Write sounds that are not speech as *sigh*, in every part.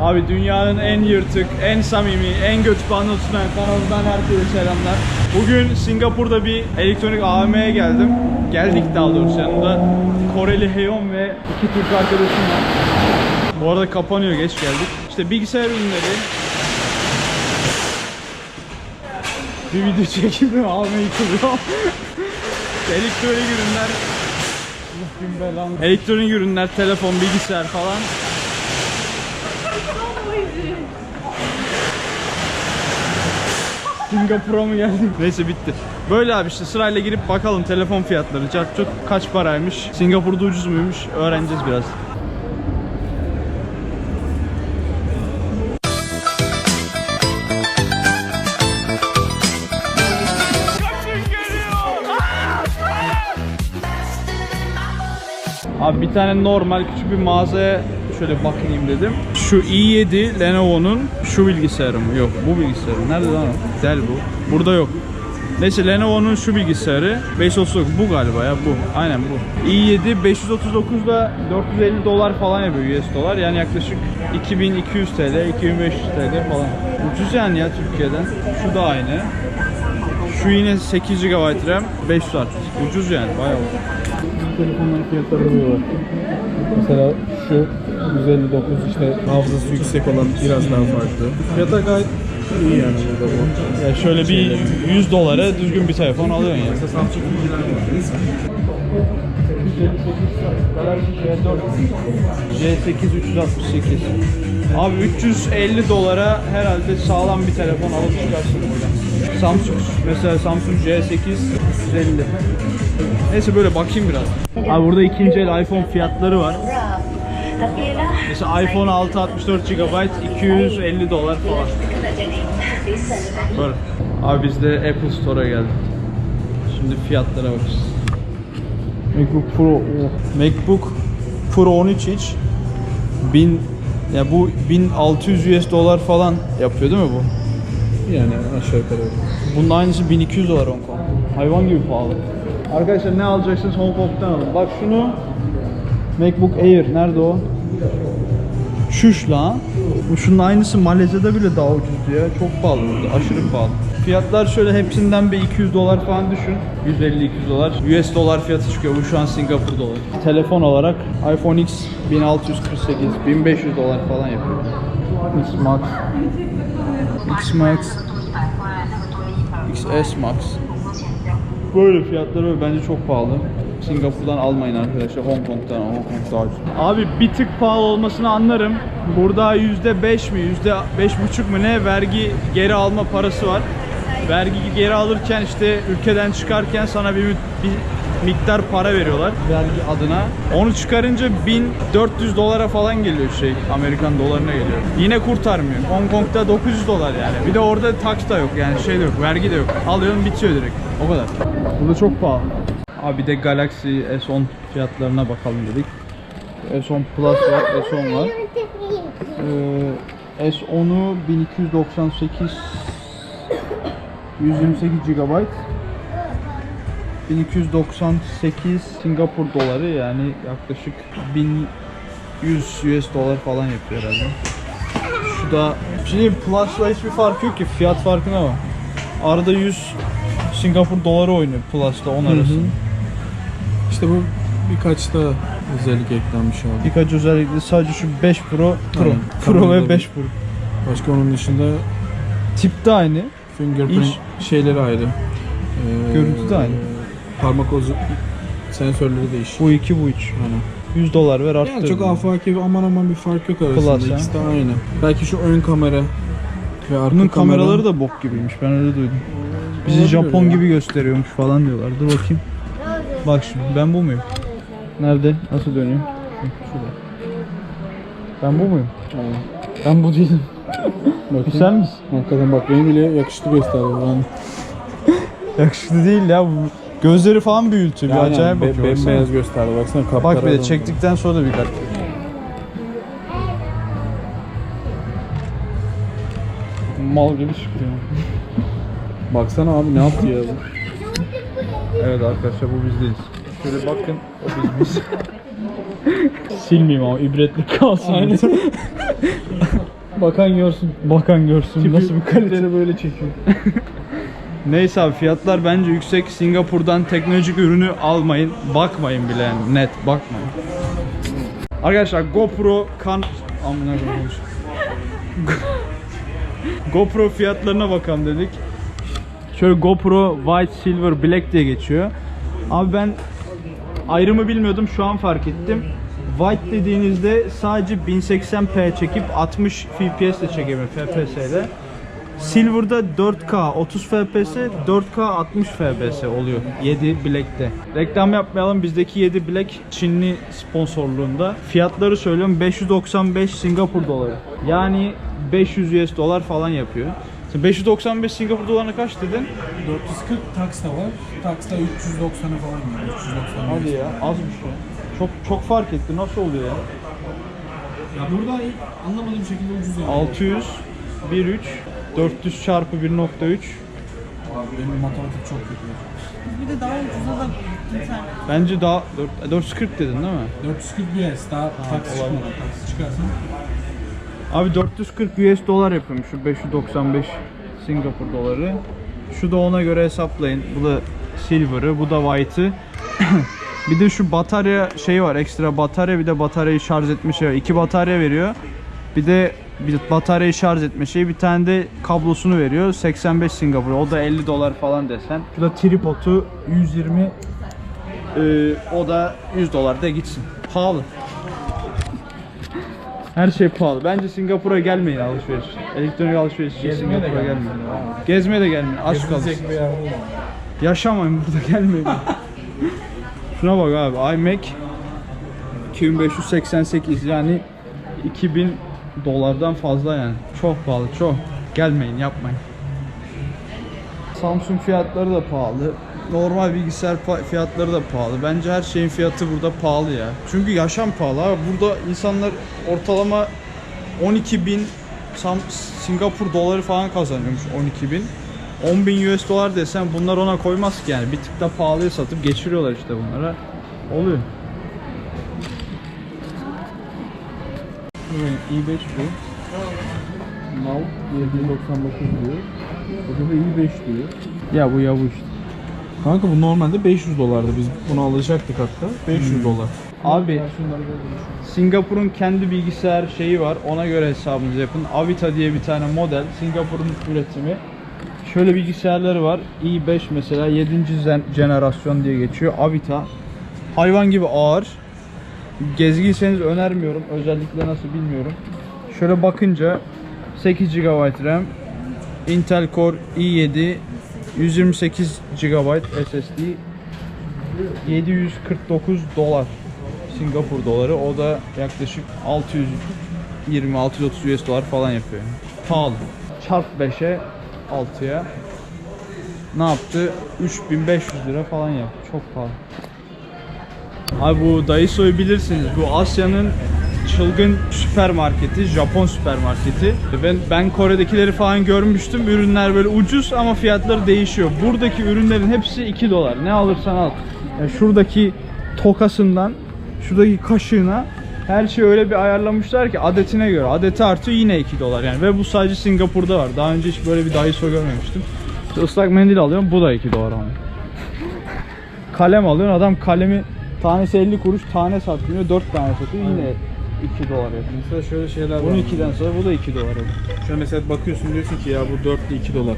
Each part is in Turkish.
Abi dünyanın en yırtık, en samimi, en göt bandı kanalından herkese selamlar. Bugün Singapur'da bir elektronik AVM'ye geldim. Geldik daha doğrusu yanımda Koreli Heyon ve iki Türk arkadaşım var. Bu arada kapanıyor geç geldik. İşte bilgisayar ürünleri. Bir video çekildim AVM yıkılıyor. Elektronik ürünler. Elektronik ürünler, telefon, bilgisayar falan. Singapur'a mı geldik? Neyse bitti. Böyle abi işte sırayla girip bakalım telefon fiyatları. Çok kaç paraymış? Singapur'da ucuz muymuş? Öğreneceğiz biraz. Abi bir tane normal küçük bir mağazaya şöyle bakayım dedim. Şu i7 Lenovo'nun şu bilgisayarı mı? Yok bu bilgisayarı. Nerede lan o? Dell bu. Burada yok. Neyse Lenovo'nun şu bilgisayarı 539 bu galiba ya bu. Aynen bu. i7 539 da 450 dolar falan yapıyor US dolar. Yani yaklaşık 2200 TL, 2500 TL falan. Ucuz yani ya Türkiye'den. Şu da aynı. Şu yine 8 GB RAM, 500 artı. Ucuz yani bayağı ucuz. telefonların fiyatları var. Mesela şu 159 işte hafızası yüksek olan biraz daha farklı. Fiyatlar gayet iyi yani burada bu. Ya şöyle bir 100 dolara düzgün bir telefon alıyorsun yani. Mesela Samsung C8 368. Abi 350 dolara herhalde sağlam bir telefon alıp çıkarsın buradan. Samsung mesela Samsung C8 350. Neyse böyle bakayım biraz. Abi burada ikinci el iPhone fiyatları var. Mesela iPhone 6 64 GB 250 dolar falan. Böyle. Abi biz de Apple Store'a geldik. Şimdi fiyatlara bakacağız. MacBook Pro oh. MacBook Pro 13 inç 1000 ya bu 1600 US dolar falan yapıyor değil mi bu? yani aşağı yukarı. Bunun aynısı 1200 dolar Hong Kong. Hayvan gibi pahalı. Arkadaşlar ne alacaksınız Hong Kong'dan alın. Bak şunu MacBook Air nerede o? Şuş la. Bu şunun aynısı Malezya'da bile daha ucuzdu ya. Çok pahalı burada. Aşırı pahalı. Fiyatlar şöyle hepsinden bir 200 dolar falan düşün. 150-200 dolar. US dolar fiyatı çıkıyor. Bu şu an Singapur doları. Telefon olarak iPhone X 1648, 1500 dolar falan yapıyor. X Max. X Max. XS Max. Böyle fiyatları bence çok pahalı. Singapur'dan almayın arkadaşlar. Hong Kong'dan Hong Kong daha ucuz. Abi bir tık pahalı olmasını anlarım. Burada %5 mi %5,5 mu ne vergi geri alma parası var. Vergi geri alırken işte ülkeden çıkarken sana bir, bir miktar para veriyorlar vergi adına. Onu çıkarınca 1400 dolara falan geliyor şey Amerikan dolarına geliyor. Yine kurtarmıyor. Hong Kong'da 900 dolar yani. Bir de orada tax da yok yani şey de yok, vergi de yok. Alıyorsun bitiyor direkt. O kadar. Burada çok pahalı. Abi bir de Galaxy S10 fiyatlarına bakalım dedik. S10 Plus var, S10 var. Ee, S10'u 1298 128 GB 1298 Singapur doları yani yaklaşık 1100 US dolar falan yapıyor herhalde. Şu da şimdi Plus'la hiçbir fark yok ki fiyat farkı ne var? Arada 100 Singapur doları oynuyor Plus'la 10 arası. İşte bu birkaç da özellik eklenmiş abi. Birkaç özellikle sadece şu 5 Pro, Pro, Aynen. Pro Kamerada ve 5 Pro. Başka onun dışında Tip de aynı. fingerprint şeyleri ayrı. Ee, Görüntü de aynı. Parmak ozu sensörleri değişik. Bu 2 bu 3. Aynen. 100 dolar ver arttır. Yani çok afaki aman aman bir fark yok arasında. Plus? İkisi de aynı. Belki şu ön kamera ve arka Bunun kamera- kameraları da bok gibiymiş. Ben öyle duydum. Bizi Olabilir Japon ya. gibi gösteriyormuş falan diyorlar. Dur bakayım. Bak şimdi ben bu muyum? Nerede? Nasıl dönüyor? Şurada. Ben bu muyum? Aynen. Ben bu değilim. Bakayım. sen misin? Hakikaten bak beni bile yakıştı gösteriyor. Ben *laughs* Yakışıklı değil ya. Bu gözleri falan büyültüyor. Bir acayip be- bakıyor. baksana. Bembeyaz gösterdi baksana kapkara. Bak bir de adam. çektikten sonra da bir kalp. Mal gibi çıkıyor. Baksana abi ne yaptı ya? *laughs* Evet arkadaşlar bu biz değiliz. Şöyle bakın o biz biz. *laughs* Silmeyeyim ama ibretlik kalsın. *laughs* Bakan görsün. Bakan görsün nasıl bir kalite. Böyle çekiyor. *laughs* Neyse abi fiyatlar bence yüksek. Singapur'dan teknolojik ürünü almayın. Bakmayın bile yani net bakmayın. Arkadaşlar GoPro kan... Amına koyayım. GoPro fiyatlarına bakalım dedik. Şöyle GoPro White, Silver, Black diye geçiyor. Abi ben ayrımı bilmiyordum şu an fark ettim. White dediğinizde sadece 1080p çekip 60 fps ile çekebilir FPS ile. Silver'da 4K 30 FPS, 4K 60 FPS oluyor 7 Black'te. Reklam yapmayalım bizdeki 7 Black Çinli sponsorluğunda. Fiyatları söylüyorum 595 Singapur doları. Yani 500 US dolar falan yapıyor. Sen 595 Singapur dolarına kaç dedin? 440 tax da var. Tax da 390'a falan geliyor. 390 Hadi ya az bir şey. Çok çok fark etti. Nasıl oluyor ya? Ya burada anlamadığım şekilde ucuz yani. 600 1.3 400 çarpı 1.3 Abi benim matematik çok kötü. Bir de daha ucuza da gittim sen. Bence daha 4, 440 dedin değil mi? 440 US daha tax çıkmadan tax çıkarsan. Abi 440 US dolar yapıyormuş şu 595 Singapur doları. Şu da ona göre hesaplayın. Bu da silver'ı, bu da white'ı. *coughs* bir de şu batarya şeyi var. Ekstra batarya bir de bataryayı şarj etme şeyi var. İki batarya veriyor. Bir de bir bataryayı şarj etme şeyi bir tane de kablosunu veriyor. 85 Singapur. O da 50 dolar falan desen. Şu da tripodu 120 ee, o da 100 dolar da gitsin. Pahalı. Her şey pahalı. Bence Singapur'a gelmeyin alışveriş. Elektronik alışveriş için Gezmeye de Singapur'a gelmeyin. gelmeyin. Gezmeye de gelmeyin. Aç kalın. Gezilecek bir yer değil. Yaşamayın burada gelmeyin. Şuna bak abi iMac 2588 yani 2000 dolardan fazla yani. Çok pahalı çok. Gelmeyin yapmayın. Samsung fiyatları da pahalı. Normal bilgisayar fiyatları da pahalı. Bence her şeyin fiyatı burada pahalı ya. Çünkü yaşam pahalı abi. Burada insanlar ortalama 12 bin Sam Singapur doları falan kazanıyormuş 12 bin. 10 bin US dolar desen bunlar ona koymaz ki yani. Bir tık da pahalıya satıp geçiriyorlar işte bunlara. Oluyor. Evet, i5 bu. Mal 799 diyor. Burada da iyi 5 diyor. Ya bu ya bu işte. Kanka bu normalde 500 dolardı. Biz bunu alacaktık hatta. 500 dolar. Abi. Singapur'un kendi bilgisayar şeyi var. Ona göre hesabınızı yapın. Avita diye bir tane model. Singapur'un üretimi. Şöyle bilgisayarları var. i5 mesela 7. zen- jenerasyon diye geçiyor. Avita. Hayvan gibi ağır. Gezgiyseniz önermiyorum. Özellikle nasıl bilmiyorum. Şöyle bakınca 8 GB RAM, Intel Core i7, 128 GB SSD, 749 dolar. Singapur doları. O da yaklaşık 620 630 US dolar falan yapıyor. Pahalı. Çarp 5'e 6'ya ne yaptı? 3500 lira falan yaptı. Çok pahalı. Abi bu Daiso'yu bilirsiniz. Bu Asya'nın çılgın süpermarketi, Japon süpermarketi. Ben ben Kore'dekileri falan görmüştüm. Ürünler böyle ucuz ama fiyatları değişiyor. Buradaki ürünlerin hepsi 2 dolar. Ne alırsan al. Yani şuradaki tokasından, şuradaki kaşığına her şeyi öyle bir ayarlamışlar ki adetine göre. Adeti artıyor yine 2 dolar yani. Ve bu sadece Singapur'da var. Daha önce hiç böyle bir Daiso görmemiştim. İşte ıslak mendil alıyorum. Bu da 2 dolar ama. Kalem alıyorsun. Adam kalemi tanesi 50 kuruş tane satmıyor. 4 tane satıyor. Yine 2 dolar yapıyor. Mesela şöyle şeyler var. 12'den sonra bu da 2 dolar yapıyor. Şöyle mesela bakıyorsun diyorsun ki ya bu 4 ile 2 dolar.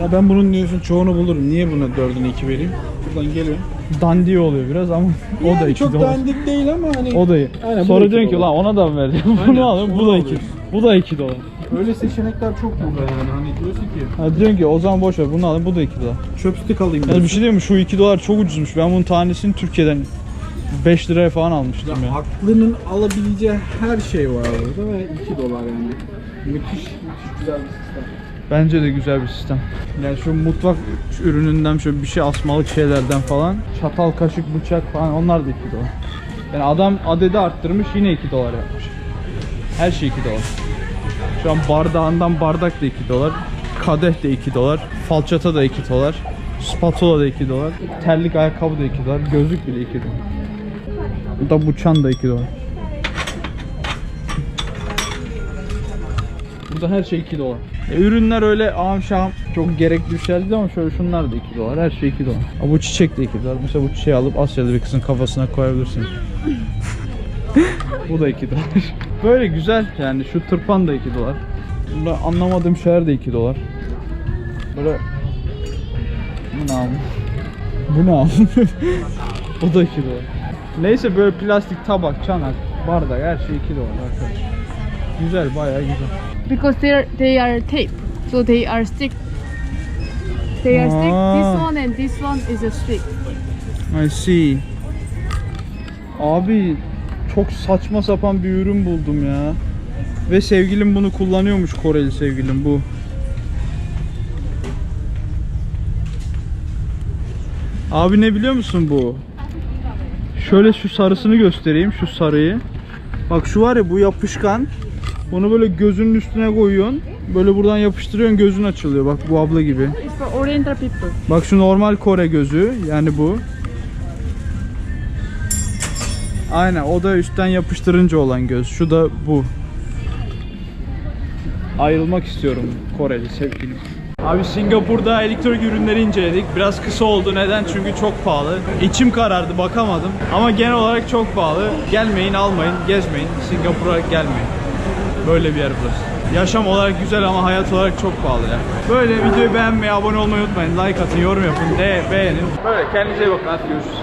Ya ben bunun diyorsun çoğunu bulurum. Niye buna 4'ünü 2 vereyim? Buradan geliyorum. Dandiye oluyor biraz ama *laughs* o da Yani 2 çok dolar. dandik değil ama hani O da iyi. Aynen, bu Sonra da iki diyorsun ki dolar. lan ona da mı vereceğim? Aynen, Bunu alayım bu onu da 2. alıyorsun. Bu da 2 dolar. öyle seçenekler çok burada yani. Hani diyorsun ki Ha diyorsun ki o zaman boş ver bunu alayım bu da 2 dolar. çöp stick alayım. Yani diyorsun. bir şey diyeyim mi şu 2 dolar çok ucuzmuş. Ben bunun tanesini Türkiye'den 5 liraya falan almıştım Ya aklının alabileceği her şey var burada ve 2 dolar yani. Müthiş, müthiş güzel bir sistem. Bence de güzel bir sistem. Yani şu mutfak ürününden şöyle bir şey asmalık şeylerden falan. Çatal, kaşık, bıçak falan onlar da 2 dolar. Yani adam adedi arttırmış yine 2 dolar yapmış. Her şey 2 dolar. Şu an bardağından bardak da 2 dolar. Kadeh de 2 dolar. Falçata da 2 dolar. Spatula da 2 dolar. Terlik ayakkabı da 2 dolar. Gözlük bile 2 dolar. Bu da bıçan da 2 dolar. Burada her şey 2 dolar. E, ürünler öyle şahım çok gerekli bir şey değil ama şöyle şunlar da 2 dolar. Her şey 2 dolar. Aa, bu çiçek de 2 dolar. Mesela bu çiçeği alıp Asyalı bir kızın kafasına koyabilirsin. *laughs* bu da 2 dolar. Böyle güzel yani şu tırpan da 2 dolar. Bunda anlamadığım şeyler de 2 dolar. Böyle bu ne abi? Bu ne abi? *laughs* o da 2 dolar. Neyse böyle plastik tabak, çanak, bardak her şey 2 dolar arkadaşlar. Güzel bayağı güzel. Because they are, they are tape, so they are stick. They are stick. Ah. This one and this one is a stick. I see. Abi çok saçma sapan bir ürün buldum ya. Ve sevgilim bunu kullanıyormuş Koreli sevgilim bu. Abi ne biliyor musun bu? Şöyle şu sarısını göstereyim şu sarıyı. Bak şu var ya bu yapışkan. Bunu böyle gözünün üstüne koyuyorsun. Böyle buradan yapıştırıyorsun gözün açılıyor. Bak bu abla gibi. Oriental people. Bak şu normal Kore gözü yani bu. Aynen o da üstten yapıştırınca olan göz. Şu da bu. Ayrılmak istiyorum Koreli sevgilim. Abi Singapur'da elektronik ürünleri inceledik. Biraz kısa oldu. Neden? Çünkü çok pahalı. İçim karardı bakamadım. Ama genel olarak çok pahalı. Gelmeyin almayın, gezmeyin. Singapur'a gelmeyin. Böyle bir yer burası. Yaşam olarak güzel ama hayat olarak çok pahalı ya. Böyle videoyu beğenmeyi, abone olmayı unutmayın. Like atın, yorum yapın, de beğenin. Böyle kendinize iyi bakın. Hadi görüşürüz.